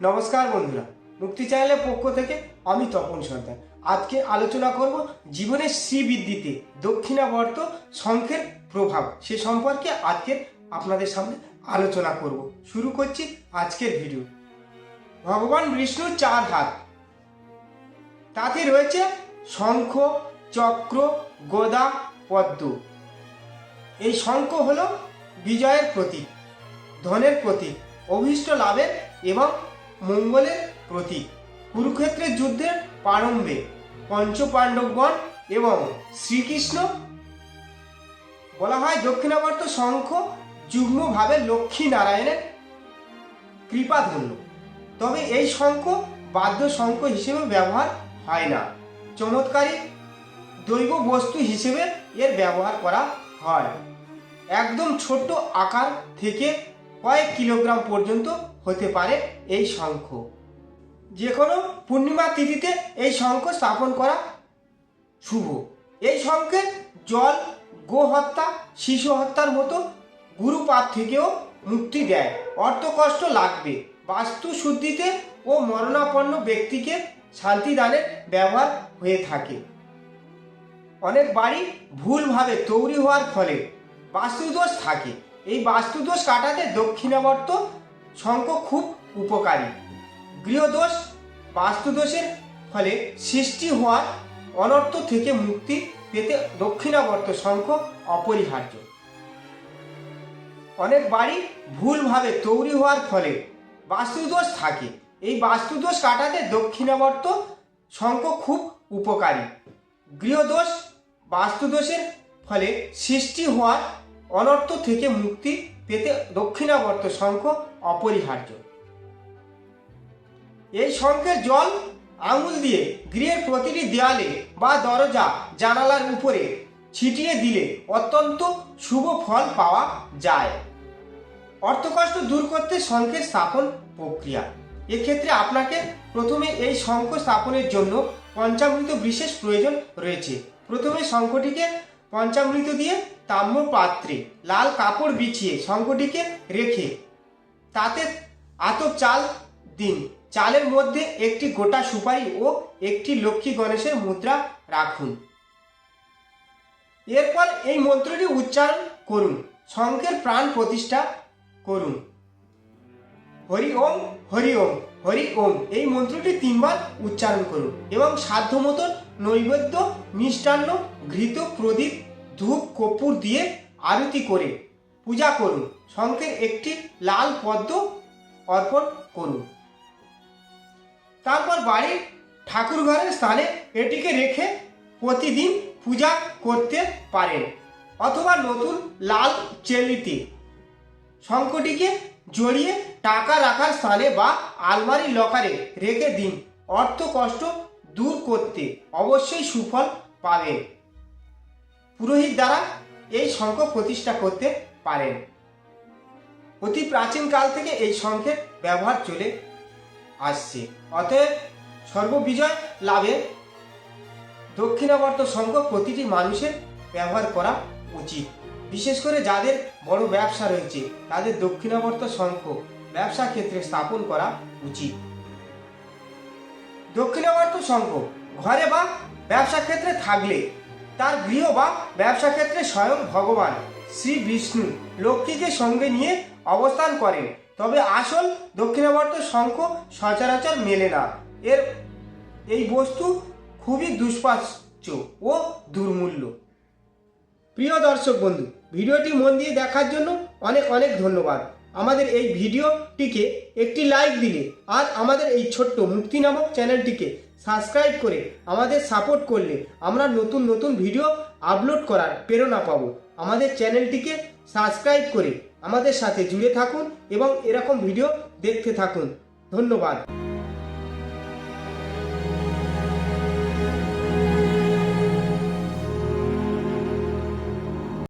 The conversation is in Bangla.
নমস্কার বন্ধুরা, মুক্তি চ্যানেলের পক্ষ থেকে আমি তপন সর্দার। আজকে আলোচনা করব জীবনের শ্রীবৃদ্ধিতে দক্ষিণাবর্ত শঙ্খের প্রভাব, সে সম্পর্কে আজকে আপনাদের সামনে আলোচনা করব। শুরু করছি আজকের ভিডিও। ভগবান বিষ্ণুর চার হাত। তাতে রয়েছে শঙ্খ, চক্র, গদা, পদ্ম। এই শঙ্খ হলো বিজয়ের প্রতীক, ধনের প্রতীক, অভীষ্ট লাভের এবং মঙ্গলের প্রতীক। কুরুক্ষেত্রের যুদ্ধের প্রারম্ভে পঞ্চপাণ্ডবগণ এবং শ্রীকৃষ্ণ, বলা হয় দক্ষিণাবর্ত শঙ্খ, যুগ্মভাবে লক্ষ্মী নারায়ণের কৃপাধন্য। তবে এই শঙ্খ বাদ্য শঙ্খ হিসেবে ব্যবহার হয় না। চমৎকারী দৈব বস্তু হিসেবে এর ব্যবহার করা হয়। একদম ছোট্ট আকার থেকে কয়েক কিলোগ্রাম পর্যন্ত হতে পারে এই শঙ্খ। যে কোনো পূর্ণিমা তিথিতে এই শঙ্খ স্থাপন করা শুভ। এই শঙ্খে জল গো হত্যা শিশু হত্যার মতো গুরুপাত থেকেও মুক্তি দেয়। অর্থকষ্ট লাগবে। বাস্তু শুদ্ধিতে ও মরণাপন্ন ব্যক্তিকে শান্তিদানের ব্যবহার হয়ে থাকে। অনেক বাড়ি ভুলভাবে তৈরি হওয়ার ফলে বাস্তুদোষ থাকে। এই বাস্তুদোষ কাটাতে দক্ষিণাবর্ত শঙ্খ খুব উপকারী। গৃহদোষ বাস্তুদোষের ফলে সৃষ্টি হওয়ার অনর্থ থেকে মুক্তি পেতে দক্ষিণাবর্ত শঙ্খ অপরিহার্য। অনেক বাড়ি ভুলভাবে তৈরি হওয়ার ফলে বাস্তুদোষ থাকে। এই বাস্তুদোষ কাটাতে দক্ষিণাবর্ত শঙ্খ খুব উপকারী। গৃহদোষ বাস্তুদোষের ফলে সৃষ্টি হওয়ার অনর্থ থেকে মুক্তি পেতে দক্ষিণাবর্ত শঙ্খ অপরিহার্য। এই শঙ্খের জল আঙুল দিয়ে গৃহের প্রতিটি দেয়ালে বা দরজা জানালার উপরে ছিটিয়ে দিলে অত্যন্ত শুভ ফল পাওয়া যায়। অর্থকষ্ট দূর করতে শঙ্খের স্থাপন প্রক্রিয়া। এক্ষেত্রে আপনাকে প্রথমে এই শঙ্খ স্থাপনের জন্য পঞ্চামৃত বিশেষ প্রয়োজন রয়েছে। প্রথমে শঙ্খটিকে পঞ্চামৃত দিয়ে তাম্র পাত্রে লাল কাপড় বিছিয়ে শঙ্খটিকে রেখে তাতে আতপ চাল দিন। চালের মধ্যে একটি গোটা সুপারি ও একটি লক্ষ্মী গণেশের মুদ্রা রাখুন। এরপর এই মন্ত্রটি উচ্চারণ করুন। শঙ্খের প্রাণ প্রতিষ্ঠা করুন। হরি ওম হরি ওম হরি ওম। এই মন্ত্রটি তিনবার উচ্চারণ করুন এবং সাধ্য মতন নৈবেদ্য মিষ্টান্ন ঘৃত প্রদীপ ধূপ কর্পূর দিয়ে আরতি করে। পূজা করুন। শঙ্খের একটি লাল পদ্ম অর্পণ করুন। তারপর বাড়ির ঠাকুর ঘরের স্থানে এটিকে রেখে প্রতিদিন পূজা করতে পারেন অথবা নতুন লাল চেলিতে। শঙ্খটিকে জড়িয়ে টাকা রাখার স্থানে বা আলমারি লকারে রেখে দিন। অর্থ কষ্ট দূর করতে অবশ্যই সুফল পাবেন। পুরোহিত দ্বারা এই শঙ্খ প্রতিষ্ঠা করতে পারেন। অতি প্রাচীন কাল থেকে এই শঙ্খের ব্যবহার চলে আসছে। অতএব সর্ববিজয় লাভে দক্ষিণাবর্ত শঙ্খ প্রতিটি মানুষের ব্যবহার করা উচিত। বিশেষ করে যাদের বড় ব্যবসা রয়েছে, তাদের দক্ষিণাবর্ত শঙ্খ ব্যবসা ক্ষেত্রে স্থাপন করা উচিত। দক্ষিণাবর্ত শঙ্খ ঘরে বা ব্যবসা ক্ষেত্রে থাকলে তার গৃহ বা ব্যবসা ক্ষেত্রে স্বয়ং ভগবান শ্রী বিষ্ণু লক্ষ্মীকে সঙ্গে নিয়ে অবস্থান করেন। তবে আসল দক্ষিণাবর্ত শঙ্খ সচরাচর মেলে না। এর এই বস্তু খুবই দুষ্পাচ্য ও দুর্মূল্য। প্রিয় দর্শক বন্ধু, ভিডিওটি মন দিয়ে দেখার জন্য অনেক অনেক ধন্যবাদ। আমাদের এই ভিডিওটিকে একটি লাইক দিলে আর আমাদের এই ছোট্ট মুক্তি নামক চ্যানেলটিকে সাবস্ক্রাইব করে আমাদের সাপোর্ট করলে আমরা নতুন নতুন ভিডিও আপলোড করার প্রেরণা পাবো। আমাদের চ্যানেলটিকে সাবস্ক্রাইব করে আমাদের সাথে জুড়ে থাকুন এবং এরকম ভিডিও দেখতে থাকুন। ধন্যবাদ।